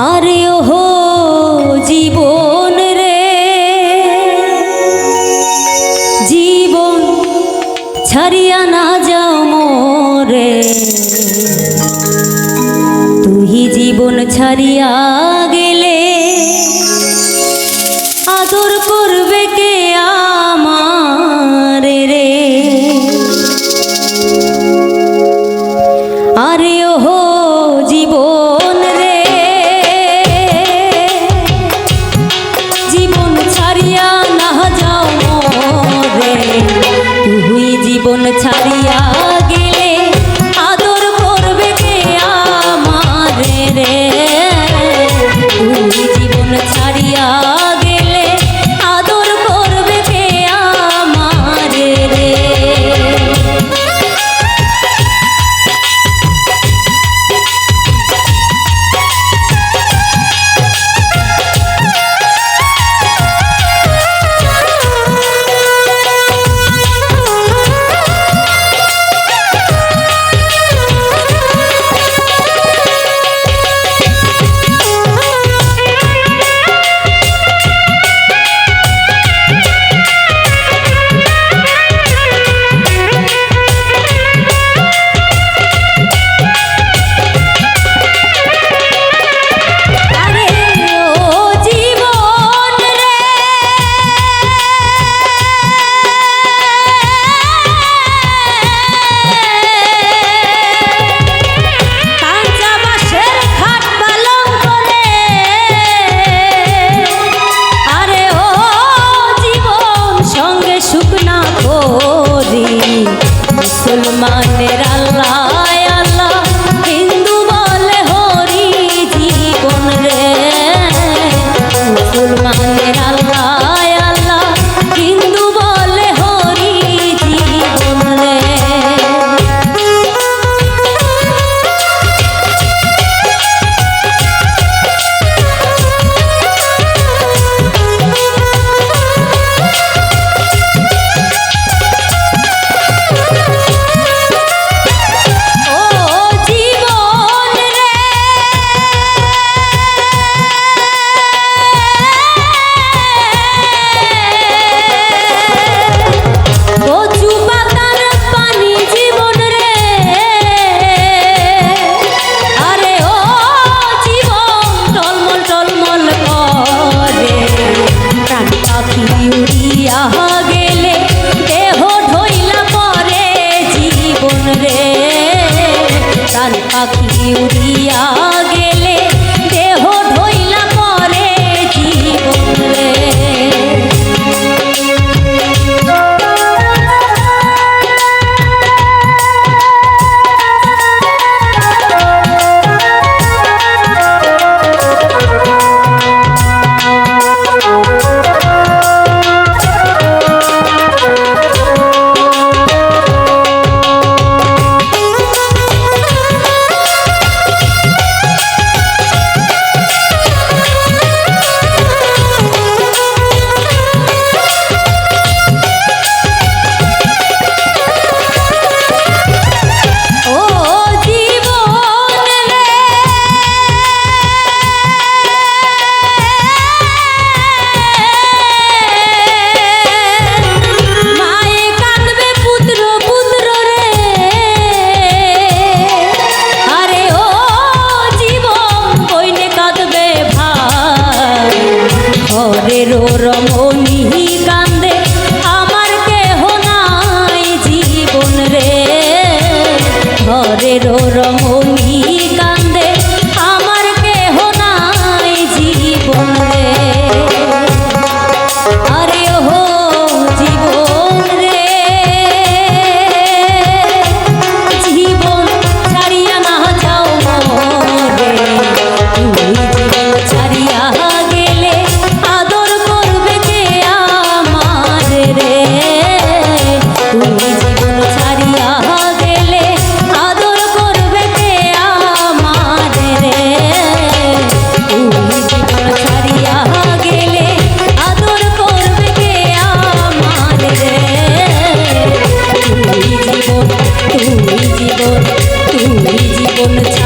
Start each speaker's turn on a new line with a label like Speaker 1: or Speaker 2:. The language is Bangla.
Speaker 1: আরে হো জীবন রে। জীবন ছাড়িয়া না যাও মোরে। তুই জীবন ছাড়িয়া গেলে আদর করবে ya আসমানের আল্লাহ উড়িয়া ঘরের রমণী limited.